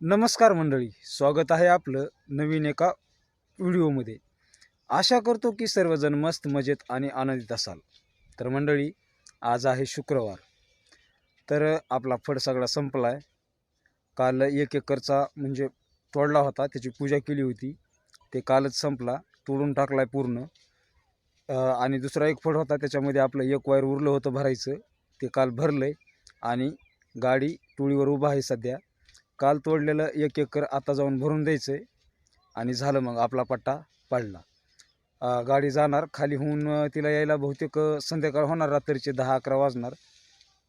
नमस्कार मंडळी स्वागत आहे आपलं नवीन एका व्हिडिओमध्ये. आशा करतो की सर्वजण मस्त मजेत आणि आनंदित असाल. तर मंडळी आज आहे शुक्रवार. तर आपला फड सगळा संपला आहे काल एक एकरचा म्हणजे तोडला होता त्याची पूजा केली होती. ते कालच संपला तोडून टाकला आहे पूर्ण आणि दुसरा एक फड होता त्याच्यामध्ये आपलं एक वायर उरलं होतं भरायचं. ते काल भरलं आहे आणि गाडी टोळीवर उभा आहे सध्या. काल तोडलेलं एक एकर आता जाऊन भरून द्यायचं आहे आणि झालं मग आपला पट्टा पडला. गाडी जाणार खाली होऊन तिला यायला बहुतेक संध्याकाळ होणार रात्रीचे दहा अकरा वाजणार.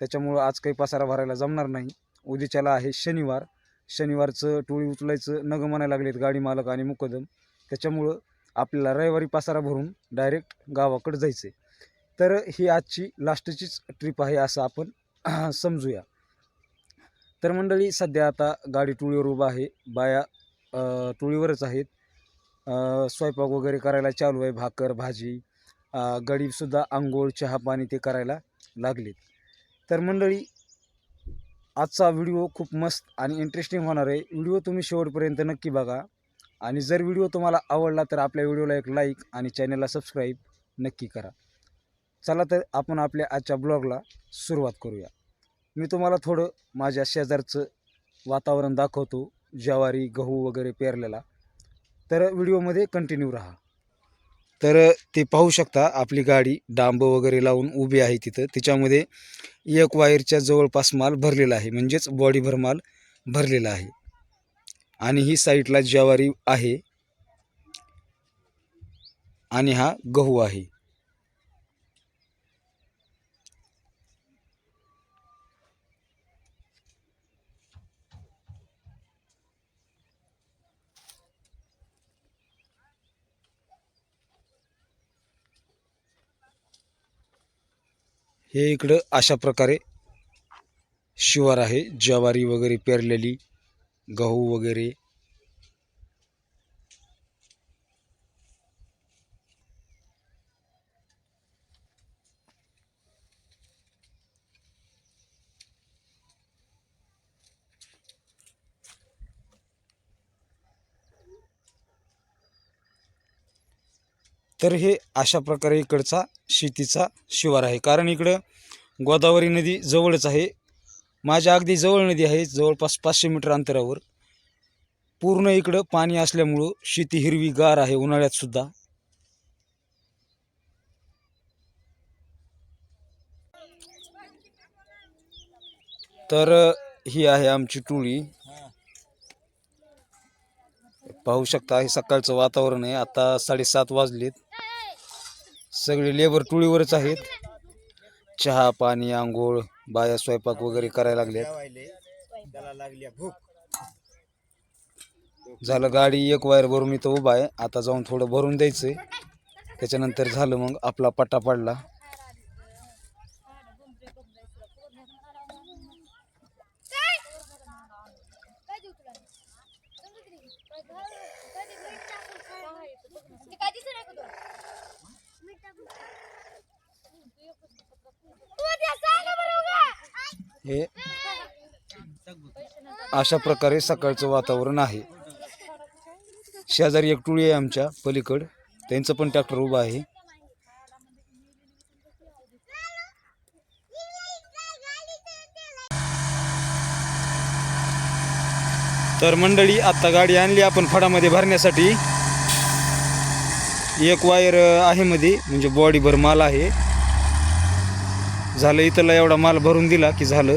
त्याच्यामुळं आज काही पसारा भरायला जमणार नाही. उद्याच्याला आहे शनिवार. शनिवारचं टोळी उचलायचं नगं म्हणायला लागलेत गाडी मालक आणि मुकदम. त्याच्यामुळं आपल्याला रविवारी पसारा भरून डायरेक्ट गावाकडे जायचं आहे तर ही आजची लास्टचीच ट्रिप आहे असं आपण समजूया. तर मंडळी सध्या आता गाडी टोळीवर उभा आहे. बाया टोळीवरच आहेत. स्वयंपाक वगैरे करायला चालू आहे. भाकर भाजी गडीसुद्धा आंघोळ चहा पाणी ते करायला लागलेत. तर मंडळी आजचा व्हिडिओ खूप मस्त आणि इंटरेस्टिंग होणार आहे. व्हिडिओ तुम्ही शेवटपर्यंत नक्की बघा. आणि जर व्हिडिओ तुम्हाला आवडला तर आपल्या व्हिडिओला एक लाईक आणि चॅनलला सबस्क्राईब नक्की करा. चला तर आपण आपल्या आजच्या ब्लॉगला सुरुवात करूया. मी तुम्हाला थोडं माझ्या शेजारचं वातावरण दाखवतो ज्वारी गहू वगैरे पेरलेला. तर व्हिडिओमध्ये कंटिन्यू राहा. तर ते पाहू शकता आपली गाडी डांब वगैरे लावून उभी आहे तिथं. तिच्यामध्ये एक वायरच्या जवळपास माल भरलेला आहे. म्हणजेच बॉडीभर माल भरलेला आहे. आणि ही साईडला ज्वारी आहे. आणि हा गहू आहे. हे इकडं अशा प्रकारे शिवार आहे. ज्वारी वगैरे पेरलेली गहू वगैरे तर हे अशा प्रकारे इकडचा शेतीचा शिवार आहे. कारण इकडं गोदावरी नदी जवळच आहे. माझ्या अगदी जवळ नदी आहे. जवळपास पाचशे मीटर अंतरावर. पूर्ण इकडं पाणी असल्यामुळं शेती हिरवी गार आहे उन्हाळ्यात सुद्धा. तर ही आहे आमची टोळी. पाहू शकता हे सकाळचं वातावरण आहे. आता साडेसात वाजलेत. सगळे लेबर टोळीवरच आहेत. चहा पाणी आंघोळ बाया स्वयंपाक वगैरे करायला लागल्यात. त्याला लागली भूक झालं गाडी एक वायर भरून इथं उभा आहे. आता जाऊन थोडं भरून द्यायचंय. त्याच्यानंतर झालं मग आपला पट्टा पडला. हे अशा प्रकारे सकाळचं वातावरण आहे. शेजारी एक टोळी आहे आमच्या पलीकड. त्यांचं पण ट्रॅक्टर उभं आहे. तर मंडळी आत्ता गाडी आणली आपण फडामध्ये भरण्यासाठी. एक वायर आहे मध्ये म्हणजे बॉडीभर माल आहे. झालं इथला एवढा माल भरून दिला की झालं.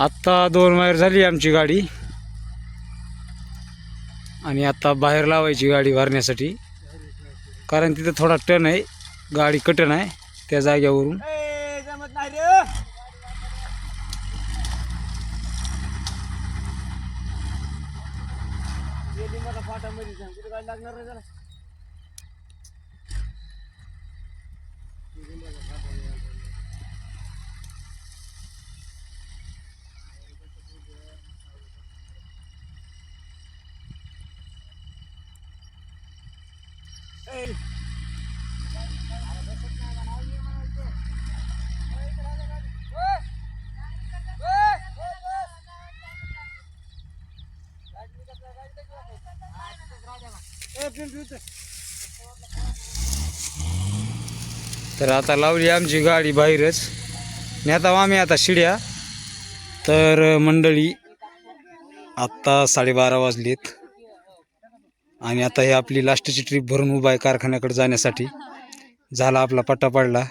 आत्ता दोन वायर झाली आमची गाडी. आणि आत्ता बाहेर लावायची गाडी भरण्यासाठी. कारण तिथं थोडा टन आहे. गाडी कटन आहे त्या जाग्यावरून. नाही लागणार तर आता लावली आमची गाडी बाहेरच. नेता आम्ही आता शिड्या. तर मंडळी आत्ता साडेबारा वाजलेत. आणि आता ही आपली लास्टची ट्रिप भरून उभा आहे कारखान्याकडे जाण्यासाठी. झाला आपला पट्टा पडला.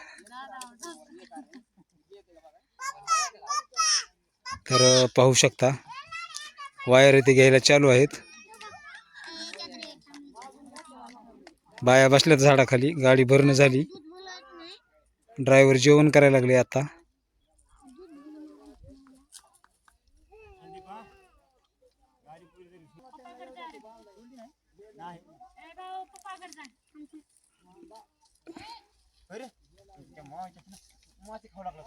तर पाहू शकता. वायर इथे घ्यायला चालू आहेत. बाया बसल्यात झाडाखाली. गाडी भरणं झाली. ड्रायव्हर जेवण करायला लागले आता. त्या ना माती खाऊ लागला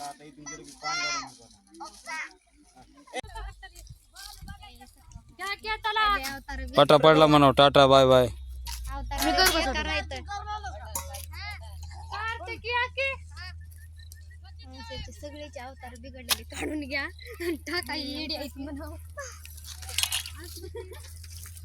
आता इथून गेलो की पान गाडून निघू आता. पटा पडला म्हणाव टाटा बाय बाय सगळेचे अवतार बिघडलेले काढून घ्या टाका येडी आहेत म्हणा